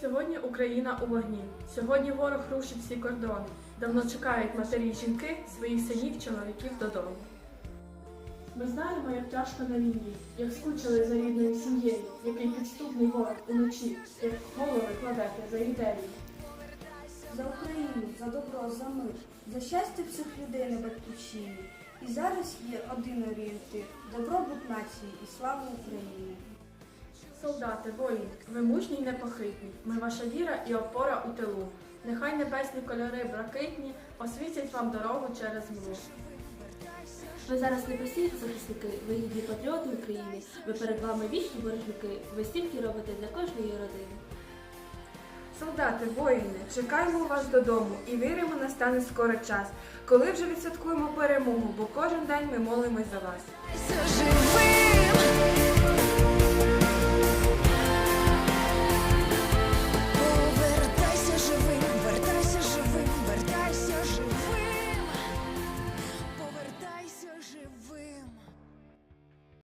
Сьогодні Україна у вогні. Сьогодні ворог рушить всі кордони. Давно чекають матері й жінки своїх синів, чоловіків додому. Ми знаємо, як тяжко на війні, як скучили за рідною сім'єю, який підступний ворог уночі, як голови кладете за ідею. за Україну, за добро, за мир, за щастя всіх людей на батьківщині. І зараз є один орієнтир добробут нації і слава України. Солдати, воїни, ви мужні й непохитні. Ми ваша віра і опора у тилу. Нехай небесні кольори блакитні освітять вам дорогу через млу. Ви зараз не прості захисники, ви гідні патріоти України. Ви перед вами вічні боржники. Ви стільки робите для кожної родини. Солдати, воїни, чекаємо вас додому і віримо, настане скоро час, коли вже відсвяткуємо перемогу, бо кожен день ми молимось за вас. Живе